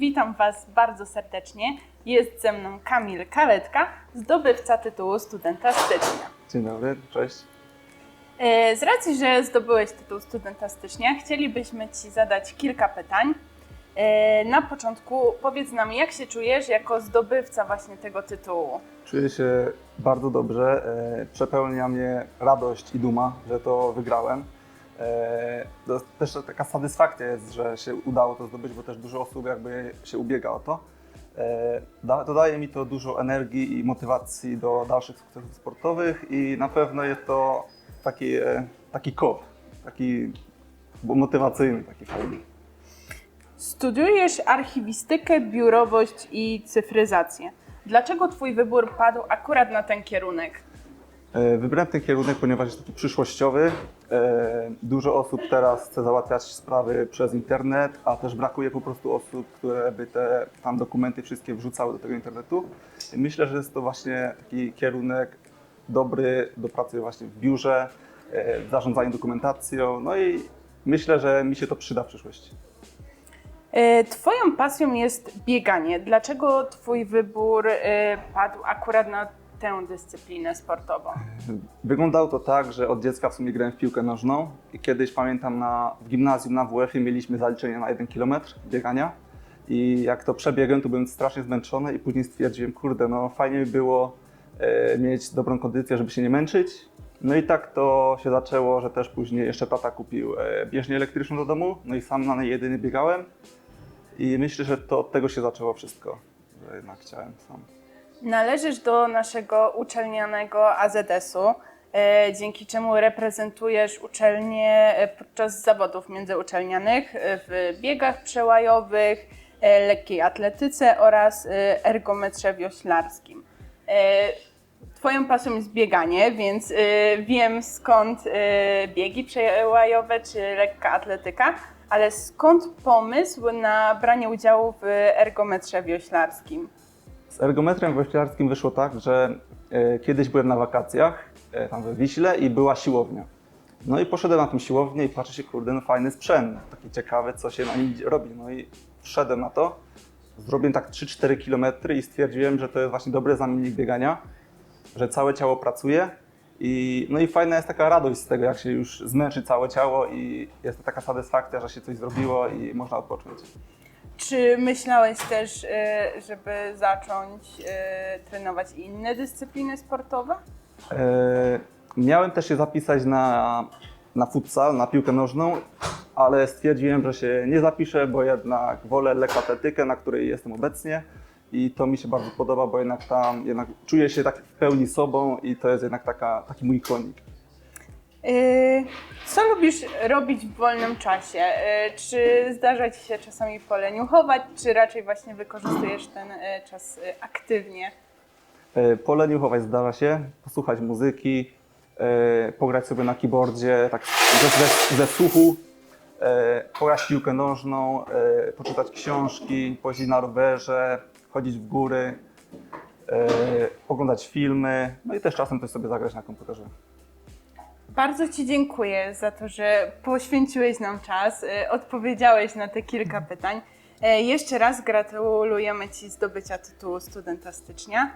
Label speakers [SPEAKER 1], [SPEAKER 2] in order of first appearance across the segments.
[SPEAKER 1] Witam Was bardzo serdecznie. Jest ze mną Kamil Kaletka, zdobywca tytułu studenta stycznia.
[SPEAKER 2] Dzień dobry, cześć.
[SPEAKER 1] E, Z racji, że zdobyłeś tytuł studenta stycznia, chcielibyśmy Ci zadać kilka pytań. E, Na początku powiedz nam, jak się czujesz jako zdobywca właśnie tego tytułu?
[SPEAKER 2] Czuję się bardzo dobrze. E, przepełnia mnie radość i duma, że to wygrałem. E, to też taka satysfakcja jest, że się udało to zdobyć, bo też dużo osób jakby się ubiega o to. E, da, dodaje mi to dużo energii i motywacji do dalszych sukcesów sportowych i na pewno jest to taki, e, taki kop, taki motywacyjny, taki fajny.
[SPEAKER 1] Studiujesz archiwistykę, biurowość i cyfryzację. Dlaczego Twój wybór padł akurat na ten kierunek?
[SPEAKER 2] E, Wybrałem ten kierunek, ponieważ jest taki przyszłościowy. E, Dużo osób teraz chce załatwiać sprawy przez internet, a też brakuje po prostu osób, które by te tam dokumenty wszystkie wrzucały do tego internetu. Myślę, że jest to właśnie taki kierunek dobry do pracy właśnie w biurze, e, w zarządzaniu dokumentacją. No i myślę, że mi się to przyda w przyszłości.
[SPEAKER 1] Twoją pasją jest bieganie. Dlaczego Twój wybór padł akurat na tę dyscyplinę sportową?
[SPEAKER 2] Wyglądało to tak, że od dziecka w sumie grałem w piłkę nożną i kiedyś pamiętam na, w gimnazjum na WF-ie mieliśmy zaliczenie na 1 km biegania i jak to przebiegłem, to byłem strasznie zmęczony i później stwierdziłem, kurde, no fajnie by było e, mieć dobrą kondycję, żeby się nie męczyć. No i tak to się zaczęło, że też później jeszcze tata kupił e, bieżnię elektryczną do domu, no i sam na niej jedyny biegałem i myślę, że to od tego się zaczęło wszystko, że jednak chciałem sam.
[SPEAKER 1] Należysz do naszego uczelnianego AZS-u, e, dzięki czemu reprezentujesz uczelnię e, podczas zawodów międzyuczelnianych e, w biegach przełajowych, lekkiej atletyce oraz ergometrze wioślarskim. Twoją pasją jest bieganie, więc wiem skąd biegi przełajowe czy lekka atletyka, ale skąd pomysł na branie udziału w ergometrze wioślarskim?
[SPEAKER 2] Z ergometrem wioślarskim wyszło tak, że e, kiedyś byłem na wakacjach e, tam we Wiśle i była siłownia. No i poszedłem na tą siłownię i patrzę się, kurde, no fajny sprzęt, taki ciekawy, co się na nim robi. No i wszedłem na to, zrobiłem tak 3-4 km i stwierdziłem, że to jest właśnie dobry zamiennik biegania, że całe ciało pracuje i, no i fajna jest taka radość z tego, jak się już zmęczy całe ciało i jest to taka satysfakcja, że się coś zrobiło i można odpocząć.
[SPEAKER 1] Czy myślałeś też, e, żeby zacząć e, trenować inne dyscypliny sportowe?
[SPEAKER 2] E, miałem też się zapisać na, na futsal, na piłkę nożną, ale stwierdziłem, że się nie zapiszę, bo jednak wolę lekkoatletykę, na której jestem obecnie i to mi się bardzo podoba, bo jednak tam jednak czuję się tak w pełni sobą i to jest jednak taka, taki mój konik.
[SPEAKER 1] E, Co lubisz robić w wolnym czasie? E, Czy zdarza Ci się czasami poleniuchować, czy raczej właśnie wykorzystujesz ten e, czas aktywnie?
[SPEAKER 2] E, Poleniuchować zdarza się, posłuchać muzyki, e, pograć sobie na keyboardzie, tak ze, ze, ze słuchu, e, pograć piłkę nożną, poczytać książki, pojeździć na rowerze, chodzić w góry, oglądać filmy, no i też czasem coś sobie zagrać na komputerze.
[SPEAKER 1] Bardzo Ci dziękuję za to, że poświęciłeś nam czas, e, odpowiedziałeś na te kilka pytań. E, Jeszcze raz gratulujemy Ci zdobycia tytułu studenta stycznia,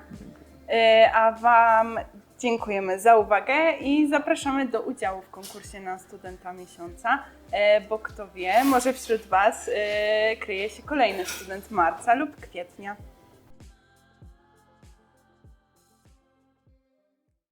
[SPEAKER 1] E, a Wam dziękujemy za uwagę i zapraszamy do udziału w konkursie na studenta miesiąca, e, bo kto wie, może wśród Was kryje się kolejny student marca lub kwietnia.